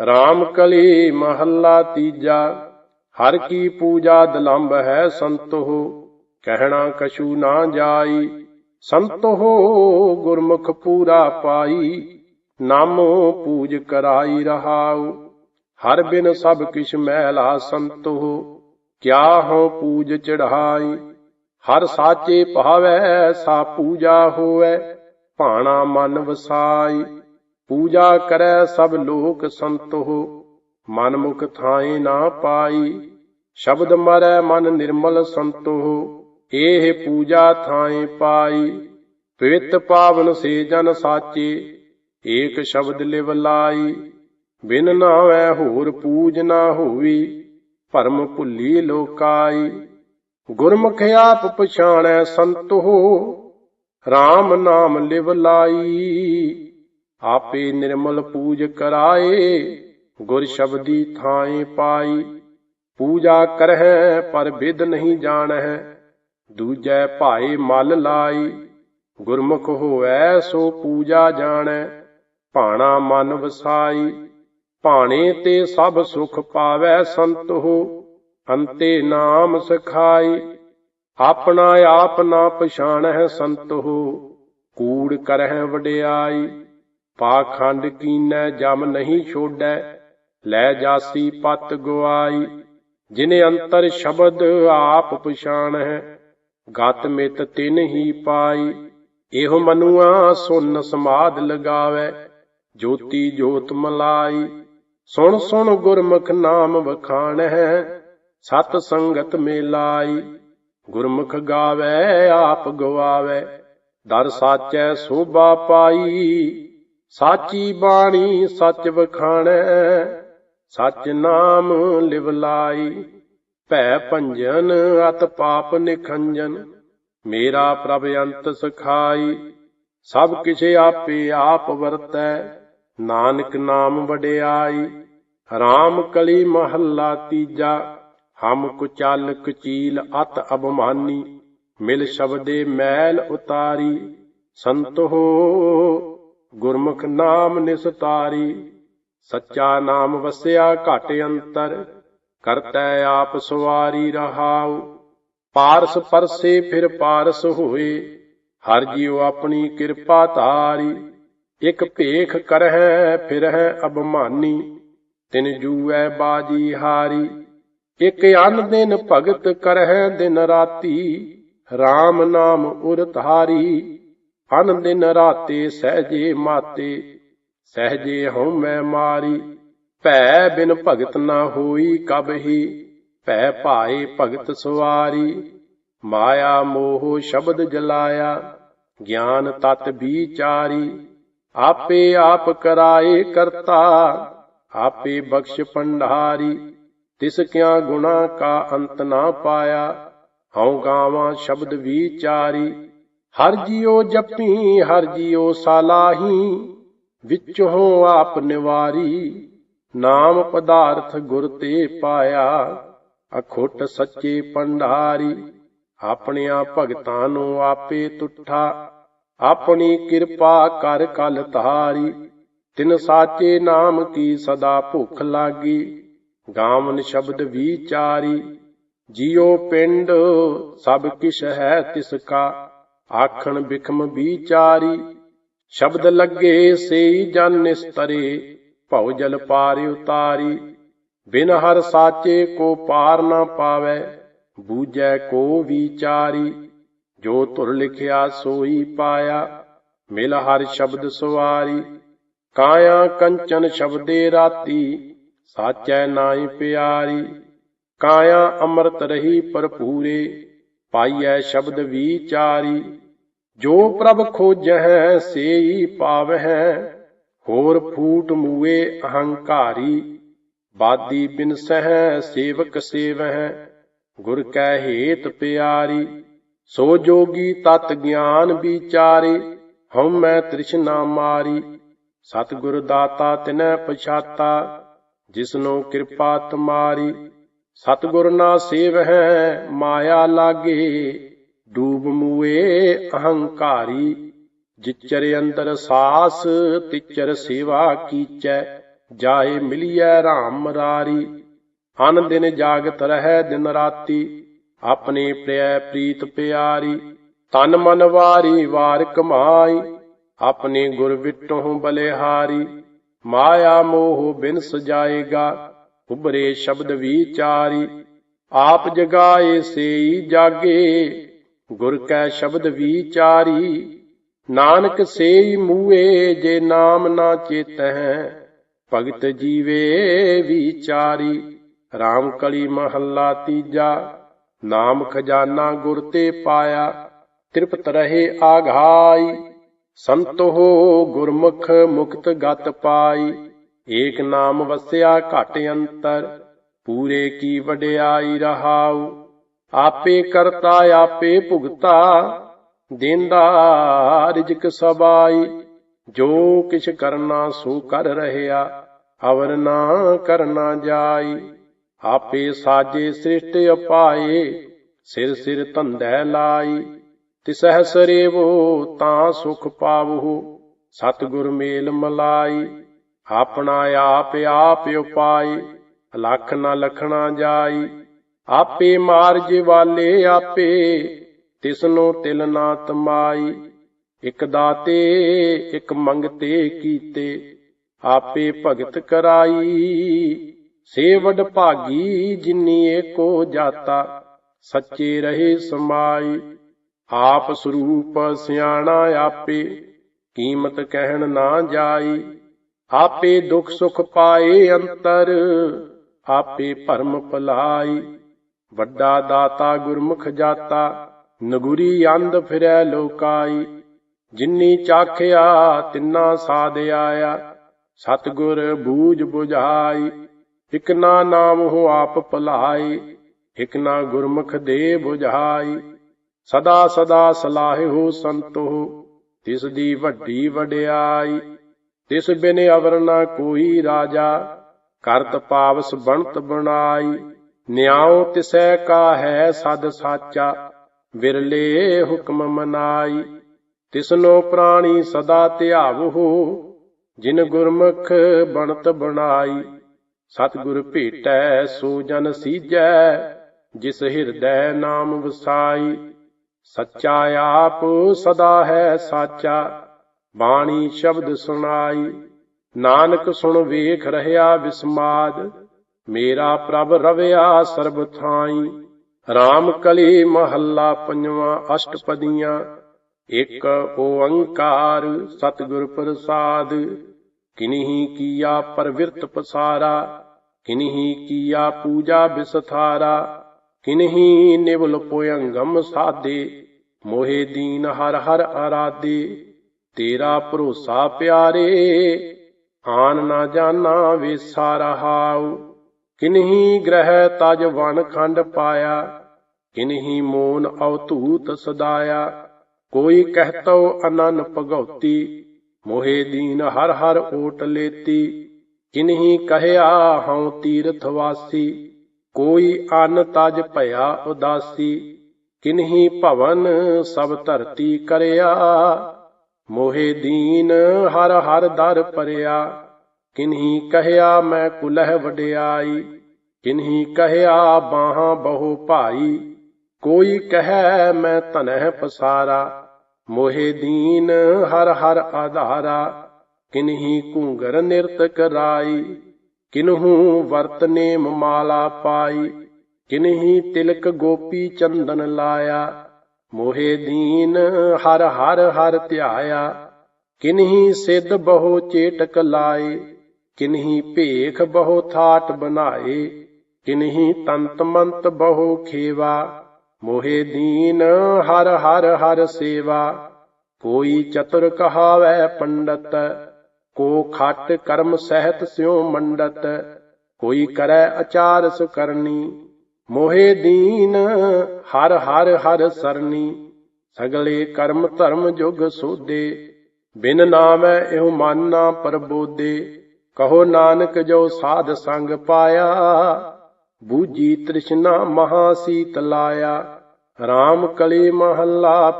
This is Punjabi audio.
RAM ਕਲੀ ਮਹੱਲਾ ਤੀਜਾ, ਹਰ ਕੀ ਪੂਜਾ ਦਲੰਭ ਹੈ ਸੰਤੋ, ਕਹਿਣਾ ਕਛੂ ਨਾ ਜਾਈ, ਸੰਤੋ ਗੁਰਮੁਖ ਪੂਰਾ ਪਾਈ, ਨਾਮੋ ਪੂਜ ਕਰਾਈ ਰਹਾਉ, ਹਰ ਬਿਨ ਸਭ ਕਿਛ ਮੈਲਾ ਸੰਤੋ, ਕਿਆ ਹੋ ਪੂਜ ਚੜਾਈ ਹਰ ਸਾਚੇ ਭਾਵੈ ਸਾ ਪੂਜਾ ਹੋਵੈ, ਭਾਣਾ ਮਨ ਵਸਾਈ। ਪੂਜਾ ਕਰੈ ਸਭ ਲੋਕ ਸੰਤੋ ਮਨ ਮੁਖ ਥਾਏ ਨਾ ਪਾਈ, ਸ਼ਬਦ ਮਰੈ ਮਨ ਨਿਰਮਲ ਸੰਤੋ ਇਹ ਪੂਜਾ ਥਾਏ ਪਾਈ। ਪਵਿੱਤ ਪਾਵਨ ਸੇ ਜਨ ਸਾਚੇ, ਏਕ ਸ਼ਬਦ ਲਿਵ ਲਾਈ। ਬਿਨ ਨਾਵੈ ਹੋਰ ਪੂਜ ਨਾ ਹੋਵੀ, ਭਰਮ ਭੁੱਲੀ ਲੋਕਾਈ। ਗੁਰਮੁਖ ਆਪ ਪਛਾਣੈ ਸੰਤੋ RAM ਨਾਮ ਲਿਵ ਲਾਈ। ਆਪੇ ਨਿਰਮਲ ਪੂਜ ਕਰਾਏ, ਗੁਰ ਸ਼ਬਦੀ ਥਾਏ ਪਾਈ। ਪੂਜਾ ਕਰਹਿ, ਪਰ ਵਿਦ ਨਹੀਂ ਜਾਣਹਿ, ਦੂਜੈ ਭਾਏ ਮਲ ਲਾਈ। ਗੁਰਮੁਖ ਹੋਵੈ, ਸੋ ਪੂਜਾ ਜਾਣੈ, ਭਾਣਾ ਮਨ ਵਸਾਈ। ਭਾਣੇ ਤੇ ਸਭ ਸੁਖ ਪਾਵੈ ਸੰਤੋ ਅੰਤੇ ਨਾਮ ਸਖਾਈ। ਆਪਣਾ ਆਪ ਨਾ ਪਛਾਣਹਿ ਸੰਤੋ ਕੂੜ ਕਰਹਿ ਵਡਿਆਈ। ਪਾਖੰਡ ਕੀਨੈ ਜਮ ਨਹੀਂ ਛੋੜੈ ਲੈ ਜਾਸੀ ਪਤ ਗਵਾਈ, ਜਿਨੇ ਅੰਤਰ ਸ਼ਬਦ ਆਪ ਪਛਾਣ ਹੈ ਗਤ ਮਿਤ ਤਿਨ ਹੀ ਪਾਈ, ਇਹੋ ਮਨੁਆ ਸੁਨ ਸਮਾਦ ਲਗਾਵੇ, ਜੋਤੀ ਜੋਤ ਮਲਾਈ, ਸੁਣ ਸੁਣ ਗੁਰਮੁਖ ਨਾਮ ਵਖਾਣ ਹੈ ਸਤ ਸੰਗਤ ਮੇਲਾਈ, ਗੁਰਮੁਖ ਗਾਵੇ, ਆਪ ਗਵਾਵੇ, ਦਰ ਸਾਚੈ ਸੋਭਾ ਪਾਈ ਸਾਚੀ ਬਾਣੀ ਸੱਚ ਵਖਾਣੈ, ਸਚ ਨਾਮ ਲਿਵ ਲਾਈ। ਭੈ ਭੰਜਨ, ਅਤ ਪਾਪ ਨਿਖੰਜਨ, ਮੇਰਾ ਪ੍ਰਭ ਅੰਤ ਸਖਾਈ। ਸਭ ਕਿਸ਼ੇ ਆਪੇ ਆਪ ਵਰਤੈ, ਨਾਨਕ ਨਾਮ ਵਡਿਆਈ। RAM ਕਲੀ ਮਹੱਲਾ ਤੀਜਾ, ਹਮ ਕੁਚਲ ਕੁਚੀਲ ਅਤ ਅਬਮਾਨੀ ਮਿਲ ਸ਼ਬਦੇ ਮੈਲ ਉਤਾਰੀ, ਸੰਤੋ ਗੁਰਮੁਖ ਨਾਮ ਨਿਸਤਾਰੀ ਸੱਚਾ ਨਾਮ ਵਸਿਆ ਘਟ ਅੰਤਰ, ਕਰਤੈ ਆਪ ਸਵਾਰੀ ਰਹਾਉ। ਪਾਰਸ ਪਰਸੇ ਫਿਰ ਪਾਰਸ ਹੋਏ, ਹਰ ਜੀਉ ਆਪਣੀ ਕਿਰਪਾ ਧਾਰੀ। ਇਕ ਭੇਖ ਕਰਹਿ ਫਿਰਹਿ ਅਬਮਾਨੀ ਤਿਨ ਜੂਐ ਬਾਜੀ ਹਾਰੀ। ਇਕ ਅਨ ਦਿਨ ਭਗਤ ਕਰਹਿ ਦਿਨ ਰਾਤੀ RAM ਨਾਮ ਉਰਤ ਹਾਰੀ ਅਨ ਦਿਨ ਰਾਤੇ ਸਹਜੇ ਮਾਤੇ, ਸਹਜੇ ਹਉਮੈ ਮਾਰੀ। ਭੈ ਬਿਨ ਭਗਤ ਨਾ ਹੋਈ ਕਬਹੀ ਭੈ ਭਾਏ ਭਗਤ ਸਵਾਰੀ। ਮਾਇਆ ਮੋਹ ਸ਼ਬਦ ਜਲਾਇਆ, ਗਿਆਨ ਤਤ ਵਿਚਾਰੀ। ਆਪੇ ਆਪ ਕਰਾਏ ਕਰਤਾ, ਆਪੇ ਬਖਸ਼ ਪੰਡਾਰੀ ਤਿਸ ਕਿਆ ਗੁਣਾ ਕਾ ਅੰਤ ਨਾ ਪਾਇਆ, ਹਉ ਗਾਵਾਂ ਸ਼ਬਦ ਵਿਚਾਰੀ। ਹਰ ਜਿਉ ਜਪੀ, ਹਰ ਜਿਉ ਸਾਲਾਹੀ, ਵਿੱਚੋਂ ਆਪ ਨਿਵਾਰੀ, ਨਾਮ ਪਦਾਰਥ ਗੁਰ ਤੇ ਪਾਇਆ, ਅਖੁੱਟ ਸੱਚੇ ਪੰਡਾਰੀ ਆਪਣਿਆਂ ਭਗਤਾਂ ਨੂੰ ਆਪੇ ਤੁਠਾ, ਆਪਣੀ ਕਿਰਪਾ ਕਰ ਕਲ ਧਾਰੀ, ਤਿਨ ਸਾਚੇ ਨਾਮ ਕੀ ਸਦਾ ਭੁੱਖ ਲਾਗੀ, ਗਾਵਨ ਸ਼ਬਦ ਵਿਚਾਰੀ ਜਿਉ ਪਿੰਡ ਸਭ ਕਿਛ ਹੈ ਤਿਸ ਕਾ। ਆਖਣ ਬਿਖਮ ਵਿਚਾਰੀ, ਸ਼ਬਦ ਲੱਗੇ ਸੇਈ ਜਨ ਨਿਸਤਰੇ, ਭਉ ਜਲ ਪਾਰ ਉਤਾਰੀ, ਬਿਨ ਹਰ ਸਾਚੇ ਕੋ ਪਾਰ ਨਾ ਪਾਵੇ, ਬੂਝੈ ਕੋ ਵਿਚਾਰੀ, ਜੋ ਧੁਰ ਲਿਖਿਆ ਸੋਈ ਪਾਇਆ, ਮਿਲ ਹਰ ਸ਼ਬਦ ਸਵਾਰੀ, ਕਾਇਆ ਕੰਚਨ ਸ਼ਬਦੇ ਰਾਤੀ, ਸਾਚੈ ਨਾਈ ਪਿਆਰੀ, ਕਾਇਆ ਅੰਮ੍ਰਿਤ ਰਹੀ ਭਰਪੂਰੇ, ਪਾਈਐ ਸ਼ਬਦ ਵਿਚਾਰੀ ਜੋ ਪ੍ਰਭ ਖੋਜਹਿ ਸੇਈ ਪਾਵਹਿ, ਹੋਰ ਫੂਟ ਮੂਏ ਅਹੰਕਾਰੀ, ਬਾਦੀ ਬਿਨ ਸਹਿ ਸੇਵਕ ਸੇਵਹਿ, ਗੁਰ ਕੈ ਹੇਤ ਪਿਆਰੀ, ਸੋ ਜੋਗੀ ਤਤ ਗਿਆਨ ਵਿਚਾਰੇ ਹਉਮੈ ਤ੍ਰਿਸ਼ਨਾ ਮਾਰੀ। ਸਤਿਗੁਰ ਦਾਤਾ ਤਿਨੈ ਪਛਾਤਾ, ਜਿਸਨੋ ਕਿਰਪਾ ਤੁਮਾਰੀ। ਸਤਿਗੁਰ ਨਾ ਸੇਵਹਿ, ਮਾਇਆ ਲਾਗੇ ਡੂਬ ਮੂਏ ਅਹੰਕਾਰੀ, ਜਿਚਰ ਅੰਦਰ ਸਾਸ, ਤਿਚਰ ਸੇਵਾ ਕੀਚੈ, ਜਾਏ ਮਿਲਿਐ ਰਾਮ ਮਰਾਰੀ ਅਨ ਦਿਨ ਜਾਗਤ ਰਹੈ ਦਿਨ ਰਾਤੀ, ਆਪਣੇ ਪ੍ਰਿਆ ਪ੍ਰੀਤ ਪਿਆਰੀ। ਤਨ ਮਨ ਵਾਰੀ ਵਾਰ ਕਮਾਈ, ਆਪਣੇ ਗੁਰ ਵਿਟੋਂ ਬਲਿਹਾਰੀ। ਮਾਇਆ ਮੋਹ ਬਿਨ ਸਜਾਏਗਾ ਉਬਰੇ ਸ਼ਬਦ ਵਿਚਾਰੀ ਆਪ ਜਗਾਏ ਸੇਈ ਜਾਗੇ ਗੁਰ ਕੈ ਸ਼ਬਦ ਵਿਚਾਰੀ, ਨਾਨਕ ਸੇਈ ਮੂਏ ਜੇ ਨਾਮ ਨਾ ਚੇਤੈ ਭਗਤ ਜੀਵੇ ਵਿਚਾਰੀ RAM ਕਲੀ ਮਹੱਲਾ ਤੀਜਾ, ਨਾਮ ਖਜ਼ਾਨਾ ਗੁਰ ਤੇ ਪਾਇਆ, ਤ੍ਰਿਪਤ ਰਹੇ ਆਘਾਈ, ਸੰਤੋ ਗੁਰਮੁਖ ਮੁਕਤ ਗਤ ਪਾਈ, ਏਕ ਨਾਮ ਵਸਿਆ ਘਟ ਅੰਤਰ, ਪੂਰੇ ਕੀ ਵਡਿਆਈ ਰਹਾਉ ਆਪੇ ਕਰਤਾ, ਆਪੇ ਭੁਗਤਾ, ਦੇਂਦਾ ਰਿਜਕ ਸਬਾਈ। ਜੋ ਕਿਛ ਕਰਨਾ ਸੋ ਕਰ ਰਹਿਆ, ਅਵਰ ਨਾ ਕਰਨਾ ਜਾਈ। ਆਪੇ ਸਾਜੇ ਸ੍ਰਿਸ਼ਟ ਅਪਾਏ, ਸਿਰ ਸਿਰ ਧੰਦੈ ਲਾਈ। ਤਿਸਹਿ ਸਰੇਵੋ ਤਾਂ ਸੁਖ ਪਾਵਹੁ, ਸਤਿਗੁਰ ਮੇਲ ਮਲਾਈ। ਆਪਣਾ ਆਪ ਆਪ ਉਪਾਈ, ਲੱਖ ਨਾ ਲਖਣਾ ਜਾਈ। ਆਪੇ ਮਾਰਜ ਵਾਲੇ ਆਪੇ, ਤਿਸਨੋ ਤਿਲ ਨਾ ਤਮਾਈ ਇਕ ਦਾਤੇ, ਇਕ ਮੰਗਤੇ ਕੀਤੇ, ਆਪੇ ਭਗਤ ਕਰਾਈ। ਸੇਵਡ ਭਾਗੀ ਜਿਨੀ ਏਕੋ ਜਾਤਾ, ਸੱਚੇ ਰਹੇ ਸਮਾਈ। ਆਪ ਸਰੂਪ ਸਿਆਣਾ ਆਪੇ, ਕੀਮਤ ਕਹਿਣ ਨਾ ਜਾਈ। ਆਪੇ ਦੁਖ ਸੁਖ ਪਾਏ ਅੰਤਰ, ਆਪੇ ਭਰਮ ਭਲਾਈ। ਵੱਡਾ ਦਾਤਾ ਗੁਰਮੁਖ ਜਾਤਾ, ਨਗੁਰੀ ਅੰਧ ਫਿਰੈ ਲੋਕਾਈ। ਜਿਨੀ ਚਾਖਿਆ, ਤਿੰਨਾ ਸਾਧ ਆਇਆ। ਸਤਗੁਰ ਬੂਝ 부ਝਾਈ ਇਕ ਨਾ ਨਾਮ ਹੋ ਆਪ ਭਲਾਈ, ਇਕ ਨਾ ਗੁਰਮੁਖ ਦੇ 부ਝਾਈ ਸਦਾ ਸਦਾ ਸਲਾਹਿਓ ਸੰਤੋ, ਤਿਸ ਦੀ ਵੱਡੀ ਵਡਿਆਈ। ਤਿਸ ਬਿਨ ਅਵਰ ਨਾ ਕੋਈ ਰਾਜਾ, ਕਰਤ ਪਾਵਸ ਬਣਤ ਬਣਾਈ। ਨਿਆਉ ਤਿਸੈ ਕਾ ਹੈ ਸਦ ਸਾਚਾ, ਵਿਰਲੇ ਹੁਕਮ ਮਨਾਈ। ਤਿਸਨੋ ਪ੍ਰਾਣੀ ਸਦਾ ਧਿਆਵੋ ਜਿਨ ਗੁਰਮੁਖ ਬਣਤ ਬਣਾਈ। ਸਤਿਗੁਰ ਭੇਟੈ ਸੋ ਜਨ ਸੀਜੈ, ਜਿਸ ਹਿਰਦੈ ਨਾਮ ਵਸਾਈ। ਸੱਚਾ ਆਪ ਸਦਾ ਹੈ ਸਾਚਾ, ਬਾਣੀ ਸ਼ਬਦ ਸੁਣਾਈ। ਨਾਨਕ ਸੁਣ ਵੇਖ ਰਹਾ ਵਿਸਮਾਦ ਮੇਰਾ ਪ੍ਰਭ ਰਵਿਆ ਸਰਬ ਥਾਈ। RAM ਕਲੀ ਮਹੱਲਾ ਪੰਜਵਾਂ ਅਸ਼ਟਪਦੀਆਂ। ਇਕ ਓੰਕਾਰ ਸਤਿਗੁਰ ਪ੍ਰਸਾਦ। ਕਿਨਹੀ ਕੀਆ ਪਰਵਿਰਤ ਪਸਾਰਾ, ਕਿਨਹੀ ਕੀਆ ਪੂਜਾ ਬਿਸਥਾਰਾ, ਕਿਨਹੀ ਨਿਵਲ ਪੋਯੰਗਮ ਸਾਦੇ ਮੋਹੇ ਦੀਨ ਹਰ ਹਰ ਆਰਾਦੇ ਤੇਰਾ ਭਰੋਸਾ ਪਿਆਰੇ। ਆਨ ਨਾ ਜਾਣਾ ਵੇਸਾ ਰਹਾਉ ਕਿਨਹੀ ਗ੍ਰਹਿ ਤਜ ਵਣ ਖੰਡ ਪਾਇਆ, ਕਿਨਹੀ ਮੋਨ ਅਵਧੂਤ ਸਦਾਇਆ। ਕੋਈ ਕਹਿਤੋ ਅਨਨ ਭਗਉਤੀ, ਮੋਹੇ ਦੀਨ ਹਰ ਹਰ ਓਟ ਲੇਤੀ। ਕਿਨਹੀ ਕਹਿਆ ਹਉ ਤੀਰਥ ਵਾਸੀ, ਕੋਈ ਅਨ ਤਜ ਭਇਆ ਉਦਾਸੀ। ਕਿਨਹੀ ਭਵਨ ਸਭ ਧਰਤੀ ਕਰਿਆ, ਮੋਹੇ ਦੀਨ ਹਰ ਹਰ ਦਰ ਪਰਿਆ ਕਿਨਹੀ ਕਹਿਆ ਮੈਂ ਕੁਲਹ ਵਡਿਆਈ, ਕਿਨਹੀ ਕਹਿਆ ਬਾਹਾਂ ਬਹੁ ਭਾਈ, ਕੋਈ ਕਹੈ ਮੈਂ ਧਨਹਿ ਪਸਾਰਾ, ਮੋਹਿ ਦੀਨ ਹਰ ਹਰ ਆਧਾਰਾ, ਕਿਨਹੀ ਘੂੰਗਰ ਨਿਰਤਕ ਕਰਾਈ, ਕਿਨਹੂ ਵਰਤ ਨੇਮ ਮਾਲਾ ਪਾਈ, ਕਿਨਹੀ ਤਿਲਕ ਗੋਪੀ ਚੰਦਨ ਲਾਇਆ, ਮੋਹਿ ਦੀਨ ਹਰ ਹਰ ਹਰ ਧਿਆਇਆ, ਕਿਨਹੀ ਸਿੱਧ ਬਹੁ ਚੇਟਕ ਲਾਏ ਕਿਨਹੀ ਭੇਖ ਬਹੁ ਥਾਟ ਬਨਾਏ ਕਿਨਹੀ ਤੰਤ ਮੰਤ ਬਹੁ ਖੇਵਾ, ਮੋਹੇ ਦੀਨ ਹਰ ਹਰ ਹਰ ਸੇਵਾ। ਕੋਈ ਚਤੁਰ ਕਹਾਵੈ ਪੰਡਤ, ਕੋ ਖਟ ਕਰਮ ਸਹਿਤ ਸਿਉ ਮੰਡਤ, ਕੋਈ ਕਰੈ ਅਚਾਰ ਸੁਕਰਨੀ ਮੋਹੇ ਦੀਨ ਹਰ ਹਰ ਹਰ ਸਰਨੀ। ਸਗਲੇ ਕਰਮ ਧਰਮ ਜੁਗ ਸੋਦੇ, ਬਿਨ ਨਾਮੈ ਇਹੋ ਮਾਨਾ ਨਾ ਪਰਬੋਦੇ। ਕਹੋ ਨਾਨਕ ਜੋ ਸਾਧ ਸੰਗ ਪਾਇਆ ਬੂਜੀ ਤ੍ਰਿਸ਼ਨਾ ਮਹਾ ਸੀਤ ਲਾਇਆ RAM ਕਲੀ ਮਹੱਲਾ